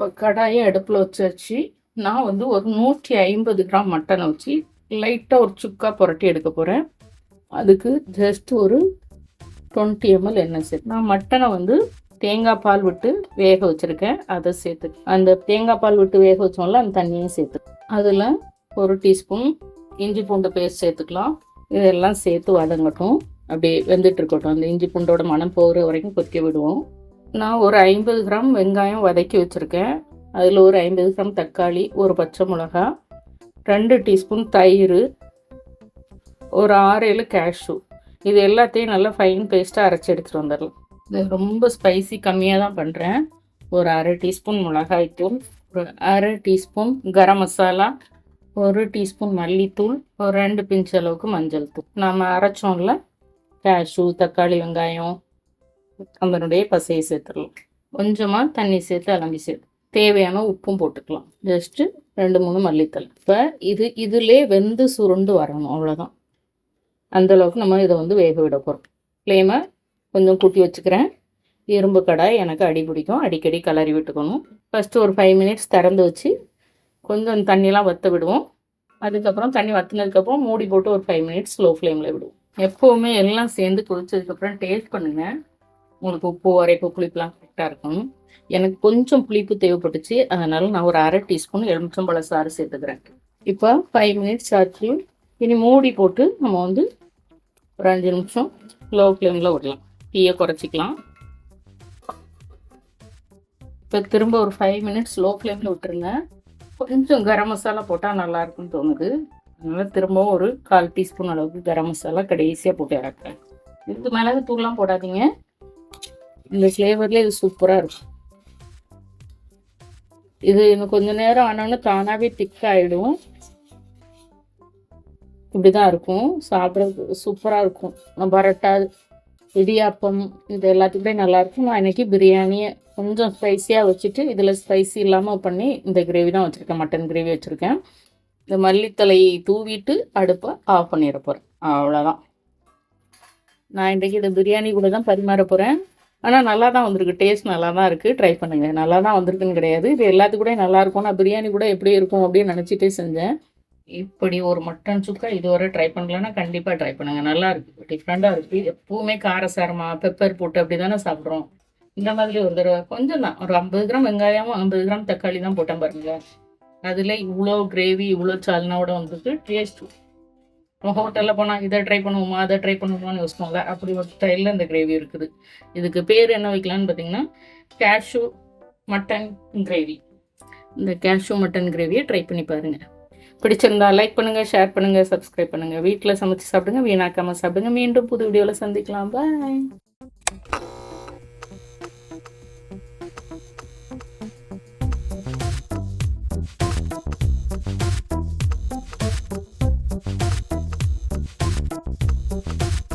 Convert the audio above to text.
இப்போ கடாயை அடுப்பில் வச்சாச்சு நான் வந்து ஒரு நூற்றி ஐம்பது கிராம் மட்டனை வச்சு லைட்டாக ஒரு சுக்கா புரட்டி எடுக்க போகிறேன் அதுக்கு ஜஸ்ட் ஒரு டுவெண்ட்டி எம்எல் எண்ணெய் சேர்த்து. நான் மட்டனை வந்து தேங்காய் பால் விட்டு வேக வச்சுருக்கேன். அதை சேர்த்து. அந்த தேங்காய் பால் விட்டு வேக வச்சோம்ல அந்த தண்ணியும் சேர்த்து. அதில் ஒரு டீஸ்பூன் இஞ்சி பூண்டு பேஸ்ட் சேர்த்துக்கலாம். இதெல்லாம் சேர்த்து வதங்கட்டும். அப்படியே வெந்துட்டு இருக்கட்டும். அந்த இஞ்சி பூண்டோட மனம் போகிற வரைக்கும் கொதிக்க விடுவோம். நான் ஒரு ஐம்பது கிராம் வெங்காயம் வதக்கி வச்சுருக்கேன். அதில் ஒரு ஐம்பது கிராம் தக்காளி ஒரு பச்சை மிளகா ரெண்டு டீஸ்பூன் தயிர் ஒரு ஆறு ஏழு கேஷ்யூ இது எல்லாத்தையும் நல்லா ஃபைன் பேஸ்ட்டாக அரைச்சி எடுத்துகிட்டு வந்துடலாம். இது ரொம்ப ஸ்பைசி கம்மியாக தான் பண்ணுறேன் ஒரு அரை டீஸ்பூன் மிளகாய்த்தூள் ஒரு அரை டீஸ்பூன் கரம் மசாலா ஒரு டீஸ்பூன் மல்லித்தூள் ஒரு ரெண்டு பிஞ்ச் அளவுக்கு மஞ்சள் தூள். நம்ம அரைச்சோம்ல கேஷ்யூ தக்காளி வெங்காயம் அதனுடைய பசையை சேர்த்துடலாம். கொஞ்சமாக தண்ணி சேர்த்து அலம்பி சேர்த்து தேவையான உப்பும் போட்டுக்கலாம். ஜஸ்ட்டு ரெண்டு மூணு மல்லித்தலை இப்போ இது இதிலே வெந்து சுருண்டு வரணும் அவ்வளோதான் அந்தளவுக்கு நம்ம இதை வந்து வேக விட போகிறோம் ஃப்ளேமை கொஞ்சம் கூட்டி வச்சுக்கிறேன். இரும்பு கடாய் எனக்கு அடி பிடிக்கும். அடிக்கடி கலரி விட்டுக்கணும். ஃபஸ்ட்டு ஒரு ஃபைவ் மினிட்ஸ் திறந்து வச்சு கொஞ்சம் தண்ணிலாம் வற்ற விடுவோம். அதுக்கப்புறம் தண்ணி வற்றினதுக்கப்புறம் மூடி போட்டு ஒரு ஃபைவ் மினிட்ஸ் ஸ்லோ ஃப்ளேமில் விடுவோம். எப்போவுமே எல்லாம் சேர்ந்து கொதிச்சதுக்கப்புறம் டேஸ்ட் பண்ணுங்கள் உங்களுக்கு உப்பு உரைப்பு புளிப்புலாம் கரெக்டாக இருக்கும் எனக்கு கொஞ்சம் புளிப்பு தேவைப்பட்டுச்சு. அதனால் நான் ஒரு அரை டீஸ்பூன் எலுமிச்சம்பழ சாறு சேர்த்துக்கிறேன். இப்போ ஃபைவ் மினிட்ஸ் ஆச்சு. இனி மூடி போட்டு நம்ம வந்து ஒரு அஞ்சு நிமிஷம் லோ ஃப்ளேமில் விடலாம். டீயை குறைச்சிக்கலாம். இப்போ திரும்ப ஒரு ஃபைவ் மினிட்ஸ் லோ ஃப்ளேமில் விட்டுருங்க. கொஞ்சம் கரம் மசாலா போட்டால் நல்லா இருக்கும்னு தோணுது. அதனால் திரும்பவும் ஒரு கால் டீஸ்பூன் அளவுக்கு கரம் மசாலா கடைசியாக போட்டு இறக்குறேன். இதுக்கு மிளகு தூள்லாம் போடாதீங்க. இந்த ஃப்ளேவரில் இது சூப்பராக இருக்கும். இது இன்னும் கொஞ்ச நேரம் ஆனோன்னு தானாகவே திக் ஆகிடும் இப்படி தான் இருக்கும். சாப்பிட்றதுக்கு சூப்பராக இருக்கும். பரோட்டா இடியாப்பம் இது எல்லாத்துக்குமே நல்லாயிருக்கும் நான் இன்றைக்கி பிரியாணியை கொஞ்சம் ஸ்பைஸியாக வச்சுட்டு இதில் ஸ்பைசி இல்லாமல் பண்ணி இந்த கிரேவி தான் வச்சுருக்கேன். மட்டன் கிரேவி வச்சுருக்கேன். இந்த மல்லித்தலையை தூவிட்டு அடுப்பை ஆஃப் பண்ணிட போகிறேன் அவ்வளோதான் நான் இன்றைக்கி இந்த பிரியாணி கூட தான் பரிமாற போகிறேன் ஆனால் நல்லா தான் வந்திருக்கு. டேஸ்ட் நல்லா தான் இருக்குது ட்ரை பண்ணுங்கள் நல்லா தான் வந்திருக்குன்னு கிடையாது. இது எல்லாத்துக்கும் கூட நல்லா இருக்கும் நான் பிரியாணி கூட எப்படி இருக்கும் அப்படின்னு நினச்சிட்டே செஞ்சேன். இப்படி ஒரு மட்டன் சுக்கா இதுவரை ட்ரை பண்ணலன்னா கண்டிப்பாக ட்ரை பண்ணுங்கள் நல்லா இருக்குது டிஃப்ரெண்ட்டாக இருக்குது எப்பவுமே காரசாரமாக பெப்பர் போட்டு அப்படி தானே சாப்பிட்றோம். இந்த மாதிரி ஒரு தடவை கொஞ்சம் தான். ஒரு ஐம்பது கிராம் வெங்காயமும் ஐம்பது கிராம் தக்காளி தான் போட்டேன் பாருங்க அதில் இவ்வளோ கிரேவி இவ்வளோ சால்னாவோட வந்துட்டு டேஸ்ட் நம்ம ஹோட்டலில் போனால் இதை ட்ரை பண்ணுவோமா அதை ட்ரை பண்ணுவோமான்னு யோசிப்போம்ல. அப்படி ஒரு ஸ்டைலில் இந்த கிரேவி இருக்குது. இதுக்கு பேர் என்ன வைக்கலான்னு பார்த்தீங்கன்னா கேஷ்யூ மட்டன் கிரேவி இந்த கேஷ்யூ மட்டன் கிரேவியை ட்ரை பண்ணி பாருங்கள் பிடிச்சிருந்தா லைக் பண்ணுங்கள் ஷேர் பண்ணுங்கள் சப்ஸ்கிரைப் பண்ணுங்கள் வீட்டில் சமைச்சு சாப்பிடுங்க வீணாக்காமல் சாப்பிடுங்க. மீண்டும் புது வீடியோவில் சந்திக்கலாம். பாய்